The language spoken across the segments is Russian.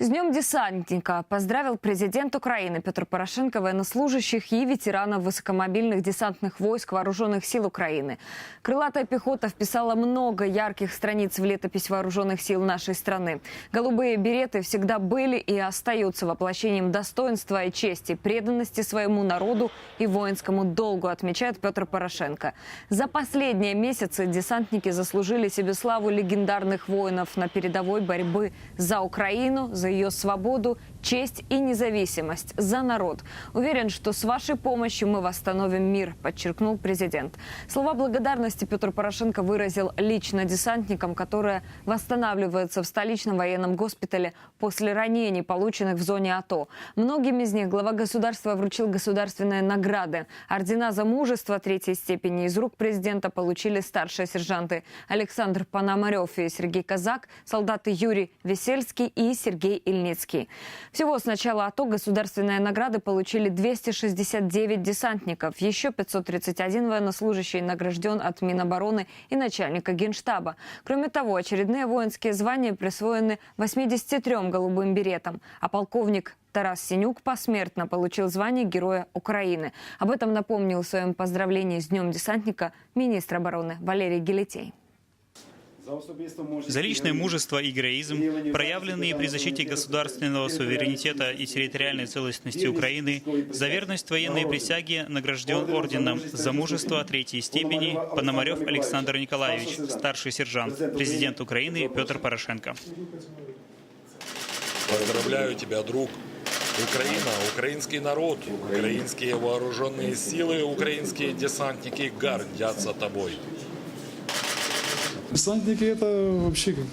С Днем десантника поздравил президент Украины Петр Порошенко военнослужащих и ветеранов высокомобильных десантных войск Вооруженных сил Украины. Крылатая пехота вписала много ярких страниц в летопись Вооруженных сил нашей страны. Голубые береты всегда были и остаются воплощением достоинства и чести, преданности своему народу и воинскому долгу, отмечает Петр Порошенко. За последние месяцы десантники заслужили себе славу легендарных воинов на передовой борьбы за Украину, за ее свободу, честь и независимость, за народ. Уверен, что с вашей помощью мы восстановим мир, подчеркнул президент. Слова благодарности Петр Порошенко выразил лично десантникам, которые восстанавливаются в столичном военном госпитале после ранений, полученных в зоне АТО. Многим из них глава государства вручил государственные награды. Ордена за мужество третьей степени из рук президента получили старшие сержанты Александр Пономарев и Сергей Казак, солдаты Юрий Весельский и Сергей Ильницкий. Всего с начала АТО государственные награды получили 269 десантников. Еще 531 военнослужащий награжден от Минобороны и начальника Генштаба. Кроме того, очередные воинские звания присвоены 83 голубым беретам. А полковник Тарас Синюк посмертно получил звание Героя Украины. Об этом напомнил в своем поздравлении с Днем десантника министр обороны Валерий Гелетей. За личное мужество и героизм, проявленные при защите государственного суверенитета и территориальной целостности Украины, за верность военной присяге награжден орденом за мужество третьей степени Пономарев Александр Николаевич, старший сержант, президент Украины. Петр Порошенко. Поздравляю тебя, друг. Украина, украинский народ, украинские вооруженные силы, украинские десантники гордятся тобой. Десантники это вообще как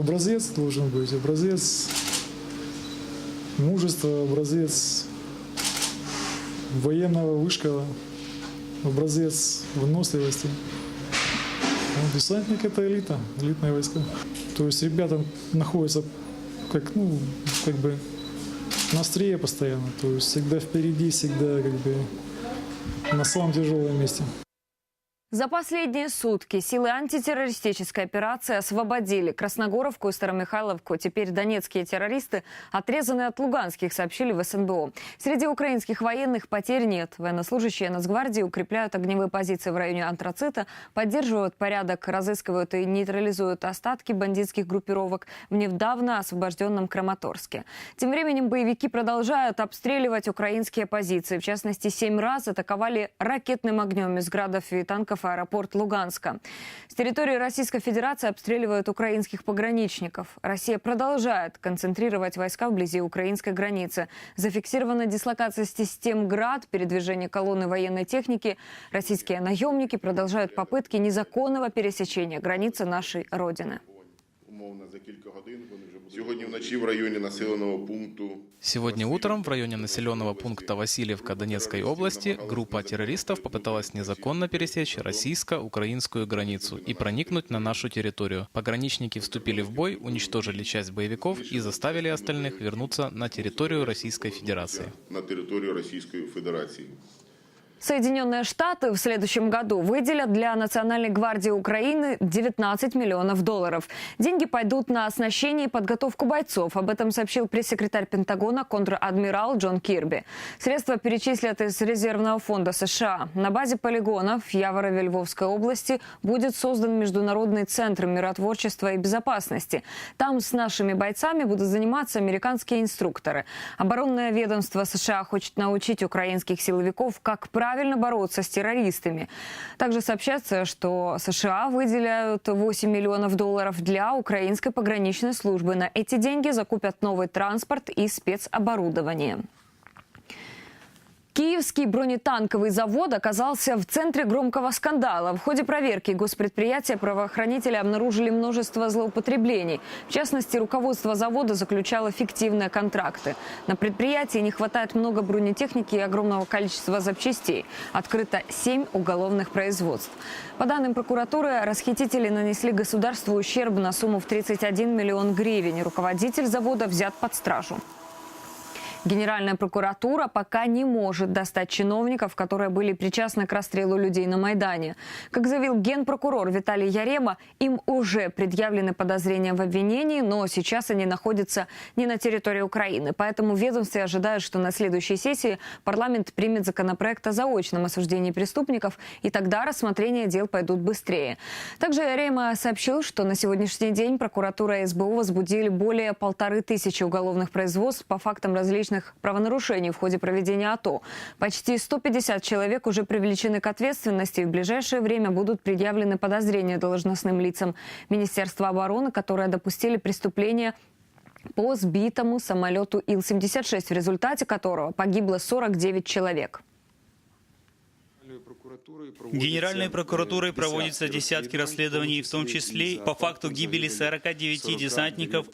образец должен быть, образец мужества, образец военного вышкала, образец выносливости. Ну, десантник это элита, элитные войска. То есть ребята находятся как, ну, как бы на острие постоянно, то есть всегда впереди, всегда как бы на самом тяжелом месте. За последние сутки силы антитеррористической операции освободили Красногоровку и Старомихайловку. Теперь донецкие террористы отрезаны от луганских, сообщили в СНБО. Среди украинских военных потерь нет. Военнослужащие Нацгвардии укрепляют огневые позиции в районе Антрацита, поддерживают порядок, разыскивают и нейтрализуют остатки бандитских группировок в недавно освобожденном Краматорске. Тем временем боевики продолжают обстреливать украинские позиции. В частности, семь раз атаковали ракетным огнем из градов и танков аэропорт Луганска. С территории Российской Федерации обстреливают украинских пограничников. Россия продолжает концентрировать войска вблизи украинской границы. Зафиксирована дислокация систем ГРАД, передвижение колонны военной техники. Российские наемники продолжают попытки незаконного пересечения границы нашей Родины. вони вже будуть. Сьогодні вночі в районі населеного пункту Сегодня утром в районе населенного пункта Васильевка Донецкой области группа террористов попыталась незаконно пересечь российско-украинскую границу и проникнуть на нашу территорию. Пограничники вступили в бой, уничтожили часть боевиков и заставили остальных вернуться на территорию Российской Федерации. на територію Російської Федерації. Соединенные Штаты в следующем году выделят для Национальной гвардии Украины 19 миллионов долларов. Деньги пойдут на оснащение и подготовку бойцов. Об этом сообщил пресс-секретарь Пентагона контр-адмирал Джон Кирби. Средства перечислят из резервного фонда США. На базе полигонов в Яворове Львовской области будет создан Международный центр миротворчества и безопасности. Там с нашими бойцами будут заниматься американские инструкторы. Оборонное ведомство США хочет научить украинских силовиков, как правильно бороться с террористами. Также сообщается, что США выделяют 8 миллионов долларов для украинской пограничной службы. На эти деньги закупят новый транспорт и спецоборудование. Киевский бронетанковый завод оказался в центре громкого скандала. В ходе проверки госпредприятия правоохранители обнаружили множество злоупотреблений. В частности, руководство завода заключало фиктивные контракты. На предприятии не хватает много бронетехники и огромного количества запчастей. Открыто семь уголовных производств. По данным прокуратуры, расхитители нанесли государству ущерб на сумму в 31 миллион гривен. Руководитель завода взят под стражу. Генеральная прокуратура пока не может достать чиновников, которые были причастны к расстрелу людей на Майдане. Как заявил генпрокурор Виталий Ярема, им уже предъявлены подозрения в обвинении, но сейчас они находятся не на территории Украины. Поэтому ведомстве ожидают, что на следующей сессии парламент примет законопроект о заочном осуждении преступников, и тогда рассмотрение дел пойдут быстрее. Также Ярема сообщил, что на сегодняшний день прокуратура и СБУ возбудили более полторы тысячи уголовных производств по фактам различных правонарушений в ходе проведения АТО. Почти 150 человек уже привлечены к ответственности и в ближайшее время будут предъявлены подозрения должностным лицам Министерства обороны, которые допустили преступление по сбитому самолету Ил-76, в результате которого погибло 49 человек. Генеральной прокуратурой проводятся десятки расследований, в том числе по факту гибели 49 десантников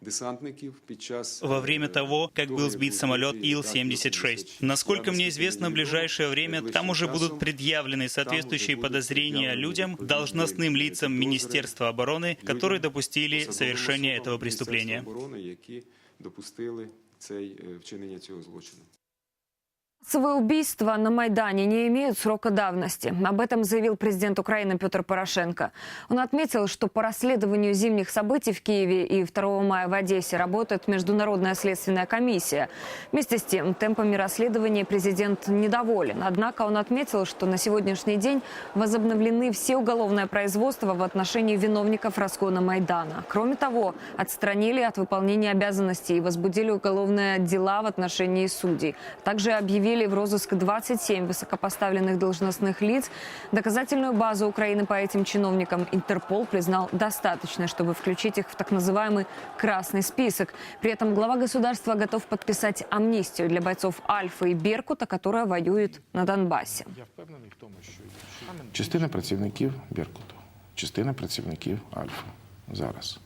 десантників під час во время того, как был сбит самолет Ил-76. Насколько мне известно, в ближайшее время там уже будут предъявлены соответствующие подозрения людям, должностным лицам Министерства обороны, которые допустили совершение этого преступления. оборони, які допустили цей е, вчинення цього злочину. Массовые убийства на Майдане не имеют срока давности. Об этом заявил президент Украины Петр Порошенко. Он отметил, что по расследованию зимних событий в Киеве и 2 мая в Одессе работает Международная следственная комиссия. Вместе с тем, темпами расследования президент недоволен. Однако он отметил, что на сегодняшний день возобновлены все уголовное производство в отношении виновников разгона Майдана. Кроме того, отстранили от выполнения обязанностей и возбудили уголовные дела в отношении судей. Также объявили в розыск 27 высокопоставленных должностных лиц. Доказательную базу Украины по этим чиновникам Интерпол признал достаточной, чтобы включить их в так называемый «красный список». При этом глава государства готов подписать амнистию для бойцов Альфа и Беркута, которые воюют на Донбассе. Частина працівників Беркуту, частина працівників Альфа зараз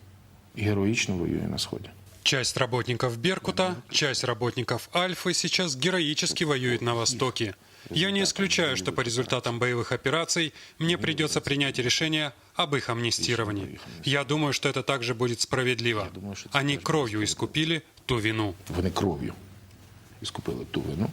героїчно воює на сході. Часть работников Беркута, часть работников Альфы сейчас героически воюет на Востоке. Я не исключаю, что по результатам боевых операций мне придется принять решение об их амнистировании. Я думаю, что это также будет справедливо. Они кровью искупили ту вину. Вони кров'ю іскупили ту вину.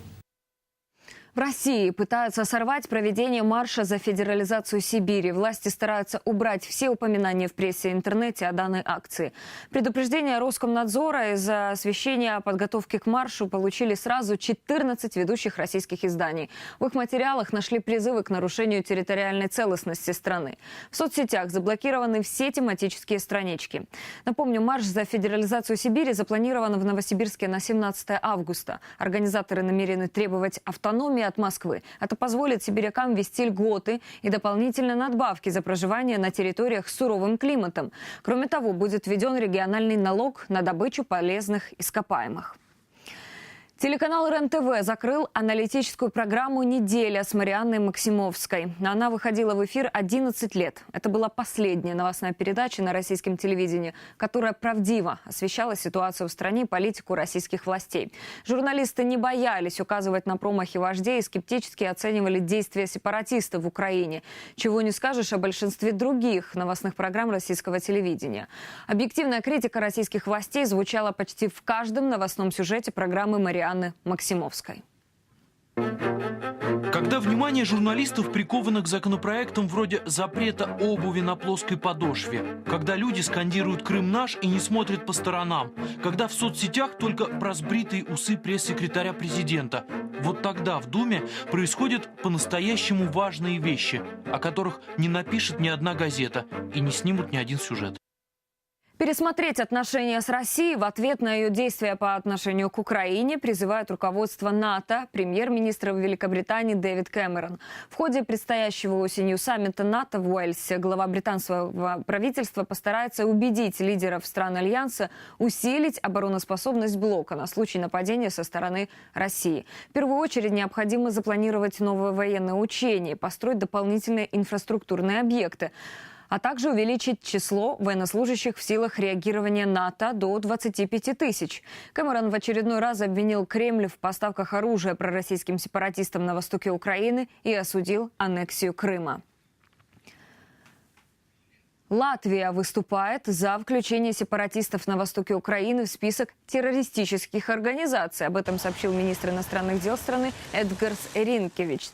В России пытаются сорвать проведение марша за федерализацию Сибири. Власти стараются убрать все упоминания в прессе и интернете о данной акции. Предупреждение Роскомнадзора из-за освещения подготовки к маршу получили сразу 14 ведущих российских изданий. В их материалах нашли призывы к нарушению территориальной целостности страны. В соцсетях заблокированы все тематические странички. Напомню, марш за федерализацию Сибири запланирован в Новосибирске на 17 августа. Организаторы намерены требовать автономии от Москвы. Это позволит сибирякам вести льготы и дополнительные надбавки за проживание на территориях с суровым климатом. Кроме того, будет введен региональный налог на добычу полезных ископаемых. Телеканал РЕН-ТВ закрыл аналитическую программу «Неделя» с Марианной Максимовской. Она выходила в эфир 11 лет. Это была последняя новостная передача на российском телевидении, которая правдиво освещала ситуацию в стране и политику российских властей. Журналисты не боялись указывать на промахи вождей и скептически оценивали действия сепаратистов в Украине. Чего не скажешь о большинстве других новостных программ российского телевидения. Объективная критика российских властей звучала почти в каждом новостном сюжете программы Марианны Максимовской. Когда внимание журналистов приковано к законопроектам вроде запрета обуви на плоской подошве, когда люди скандируют «Крым наш» и не смотрят по сторонам, когда в соцсетях только просбритые усы пресс-секретаря президента, вот тогда в Думе происходят по-настоящему важные вещи, о которых не напишет ни одна газета и не снимут ни один сюжет. Пересмотреть отношения с Россией в ответ на ее действия по отношению к Украине призывает руководство НАТО, премьер-министр Великобритании Дэвид Кэмерон. В ходе предстоящего осенью саммита НАТО в Уэльсе глава британского правительства постарается убедить лидеров стран Альянса усилить обороноспособность блока на случай нападения со стороны России. В первую очередь необходимо запланировать новые военные учения, построить дополнительные инфраструктурные объекты а также увеличить число военнослужащих в силах реагирования НАТО до 25 тысяч. Кэмерон в очередной раз обвинил Кремль в поставках оружия пророссийским сепаратистам на востоке Украины и осудил аннексию Крыма. Латвия выступает за включение сепаратистов на востоке Украины в список террористических организаций. Об этом сообщил министр иностранных дел страны Эдгарс Эринкевич.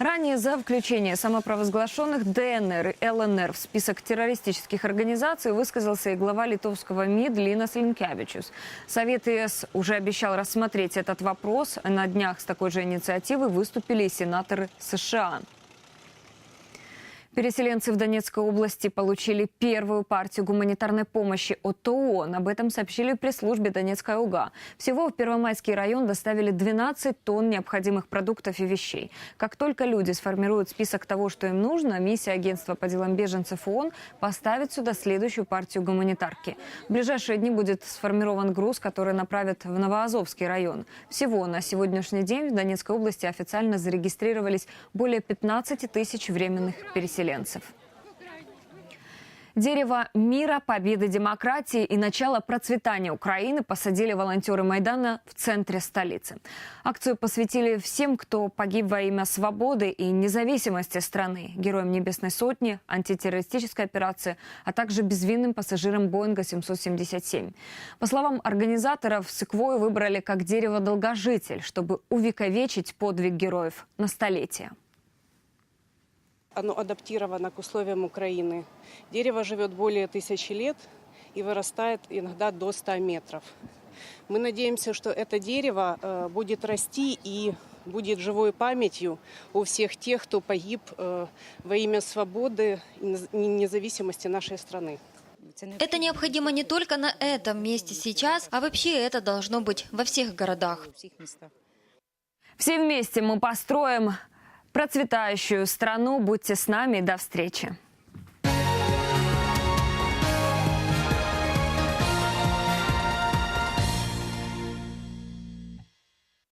Ранее за включение самопровозглашенных ДНР и ЛНР в список террористических организаций высказался и глава литовского МИД Линас Линкевичус. Совет ЕС уже обещал рассмотреть этот вопрос. На днях с такой же инициативой выступили и сенаторы США. Переселенцы в Донецкой области получили первую партию гуманитарной помощи от ООН. Об этом сообщили при службе Донецкая УГА. Всего в Первомайский район доставили 12 тонн необходимых продуктов и вещей. Как только люди сформируют список того, что им нужно, миссия агентства по делам беженцев ООН поставит сюда следующую партию гуманитарки. В ближайшие дни будет сформирован груз, который направят в Новоазовский район. Всего на сегодняшний день в Донецкой области официально зарегистрировались более 15 тысяч временных переселенцев. Дерево мира, победы демократии и начала процветания Украины посадили волонтеры Майдана в центре столицы. Акцию посвятили всем, кто погиб во имя свободы и независимости страны, героям Небесной Сотни, антитеррористической операции, а также безвинным пассажирам Боинга 777. По словам организаторов, секвою выбрали как дерево-долгожитель, чтобы увековечить подвиг героев на столетие. Оно адаптировано к условиям Украины. Дерево живет более тысячи лет и вырастает иногда до 100 метров. Мы надеемся, что это дерево э, будет расти и будет живой памятью у всех тех, кто погиб э, во имя свободы и нез- независимости нашей страны. Это необходимо не только на этом месте сейчас, а вообще это должно быть во всех городах. Все вместе мы построим процветающую страну. Будьте с нами. До встречи.